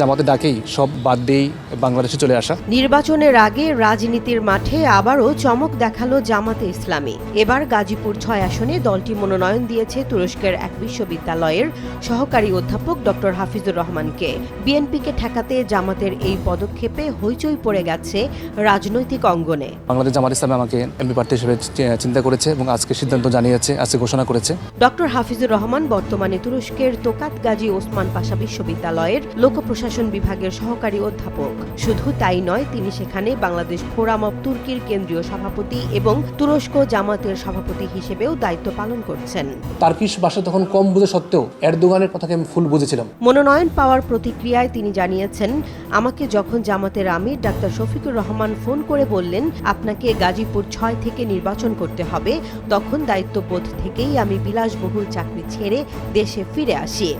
জামাতে ডাকেই সব বাদ দিয়েই বাংলাদেশে চলে আসা। নির্বাচনের আগে রাজনীতির মাঠে আবারও চমক দেখাল জামাতে ইসলামী। এবার গাজীপুর ছয় আসনে দলটি মনোনয়ন দিয়েছে তুরস্কের এক বিশ্ববিদ্যালয়ের সহকারী অধ্যাপক ডক্টর হাফিজুর রহমানকে। বিএনপিকে ঠেকাতে জামাতের এই পদক্ষেপে হইচই পড়ে গেছে রাজনৈতিক অঙ্গনে। বাংলাদেশ জামাত ইসলামে আমাকে এমপি প্রার্থী হিসেবে চিন্তা করেছে এবং আজকে সিদ্ধান্ত জানিয়েছে আজকে ঘোষণা করেছে। ডক্টর হাফিজুর রহমান বর্তমানে তুরস্কের তোকাত গাজী ওসমান পাশা বিশ্ববিদ্যালয়ের লোক প্রশাসন বিভাগের সহকারী অধ্যাপক। শুধু তাই নয় তিনি সেখানে বাংলাদেশ ফোরাম অব তুর্কির কেন্দ্রীয় সভাপতি এবং তুরস্ক জামাতের সভাপতি হিসেবেও দায়িত্ব পালন করছেন। তার্কিশ ভাষা তখন কম বুঝে সত্ত্বেও এরদোগানের কথাকে আমি ফুল বুঝেছিলাম। মনোনয়ন পাওয়ার প্রতিক্রিয়ায় তিনি জানিয়েছেন আমাকে যখন জামাতের আমির ডাক্তার শফিকুর রহমান ফোন করে বললেন আপনাকে গাজীপুর ছয় থেকে নির্বাচন করতে হবে তখন দায়িত্ববোধ থেকেই আমি বিলাসবহুল চাকরি ছেড়ে দেশে ফিরে আসি।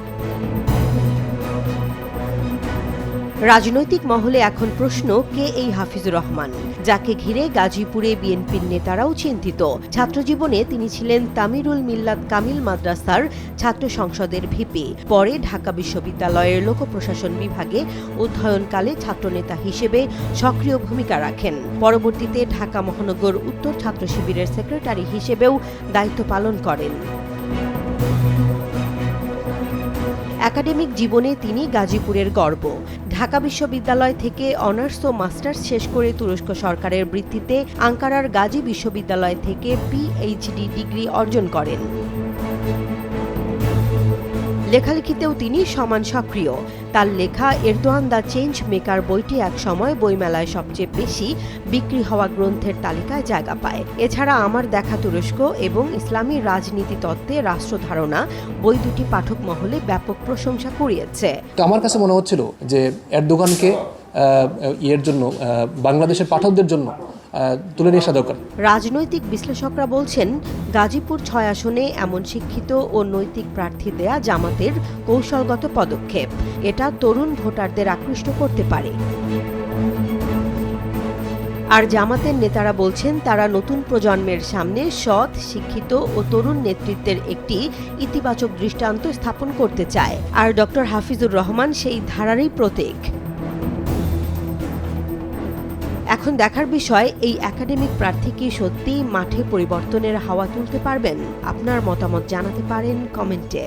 রাজনৈতিক মহলে এখন প্রশ্ন, কে এই হাফিজুর রহমান? যাকে ঘিরে গাজীপুরে বিএনপির নেতারাও চিন্তিত। ছাত্রজীবনে তিনি ছিলেন তামিরুল মিল্লাত কামিল মাদ্রাসার ছাত্র সংসদের ভিপি। পরে ঢাকা বিশ্ববিদ্যালয়ের লোক প্রশাসন বিভাগে অধ্যয়নকালে ছাত্রনেতা হিসেবে সক্রিয় ভূমিকা রাখেন। পরবর্তীতে ঢাকা মহানগর উত্তর ছাত্র শিবিরের সেক্রেটারি হিসেবেও দায়িত্ব পালন করেন। একাডেমিক জীবনে তিনি গাজীপুরের গর্ব। ঢাকা বিশ্ববিদ্যালয় থেকে অনার্স ও মাস্টার্স শেষ করে তুরস্ক সরকারের বৃত্তিতে আঙ্কারার গাজী বিশ্ববিদ্যালয় থেকে পিএইচডি ডিগ্রি অর্জন করেন। লেখালেখিতেও তিনি সমান সক্রিয়। তার লেখা এরদোয়ান দ্য চেঞ্জ মেকার বইটি এক সময় বইমেলায় সবচেয়ে বেশি বিক্রি হওয়া গ্রন্থের তালিকায় জায়গা পায়। এছাড়া আমার দেখা তুরস্ক এবং ইসলামী রাজনীতি তত্ত্বে রাষ্ট্র ধারণা বই দুটি পাঠক মহলে ব্যাপক প্রশংসা কুড়িয়েছে। তো আমার কাছে মনে হচ্ছিল যে এরদোগানকে ইয়ের জন্য বাংলাদেশের পাঠকদের জন্য তুলে নিয়ে আসা দরকার। রাজনৈতিক বিশ্লেষকরা বলছেন, গাজীপুর ছয় আসনে এমন শিক্ষিত ও নৈতিক প্রার্থী দেয়া জামাতের কৌশলগত পদক্ষেপ। এটা তরুণ ভোটারদের আকৃষ্ট করতে পারে। আর জামাতের নেতারা বলছেন, তারা নতুন প্রজন্মের সামনে সৎ, শিক্ষিত ও তরুণ নেতৃত্বের একটি ইতিবাচক দৃষ্টান্ত স্থাপন করতে চায়। আর ডক্টর হাফিজুর রহমান সেই ধারারই প্রতীক। এখন দেখার বিষয়, এই একাডেমিক প্রার্থী কি সত্যিই মাঠে পরিবর্তনের হাওয়া তুলতে পারবেন? আপনার মতামত জানাতে পারেন কমেন্টে।